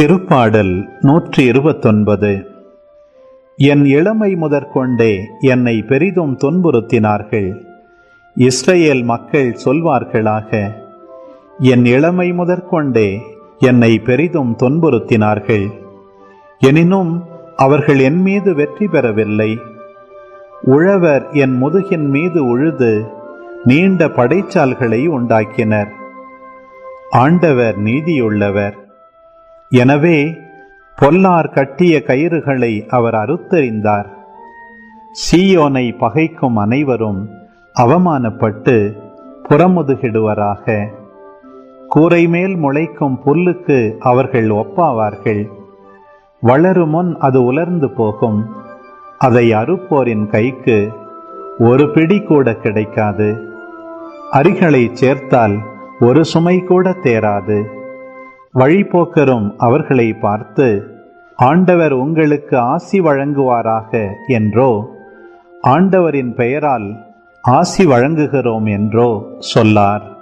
திருப்பாடல் நூற்றி இருபத்தொன்பது என் இளமை முதற்கொண்டே என்னை பெரிதும் துன்புறுத்தினார்கள். இஸ்ரேல் மக்கள் சொல்வார்களாக என் இளமை முதற்கொண்டே என்னை பெரிதும் துன்புறுத்தினார்கள். எனினும் அவர்கள் என் மீது வெற்றி பெறவில்லை. உழவர் என் முதுகின் மீது உழுது நீண்ட படைச்சால்களை உண்டாக்கினர். ஆண்டவர் நீதியுள்ளவர். எனவே பொல்லார் கட்டிய கயிறுகளை அவர் அறுத்தறிந்தார். சீயோனை பகைக்கும் அனைவரும் அவமானப்பட்டு புறமுதுகிடுவராக. கூரை மேல் முளைக்கும் புல்லுக்கு அவர்கள் ஒப்பாவார்கள். வளருமுன் அது உலர்ந்து போகும். அதை அறுப்போரின் கைக்கு ஒரு பிடி கூட கிடைக்காது. அரிகளை சேர்த்தால் ஒரு சுமை கூட தேராது. வழிபோக்கரும் அவர்களை பார்த்து ஆண்டவர் உங்களுக்கு ஆசி வழங்குவாராக என்றோ ஆண்டவரின் பெயரால் ஆசி வழங்குகிறோம் என்றோ சொல்லார்.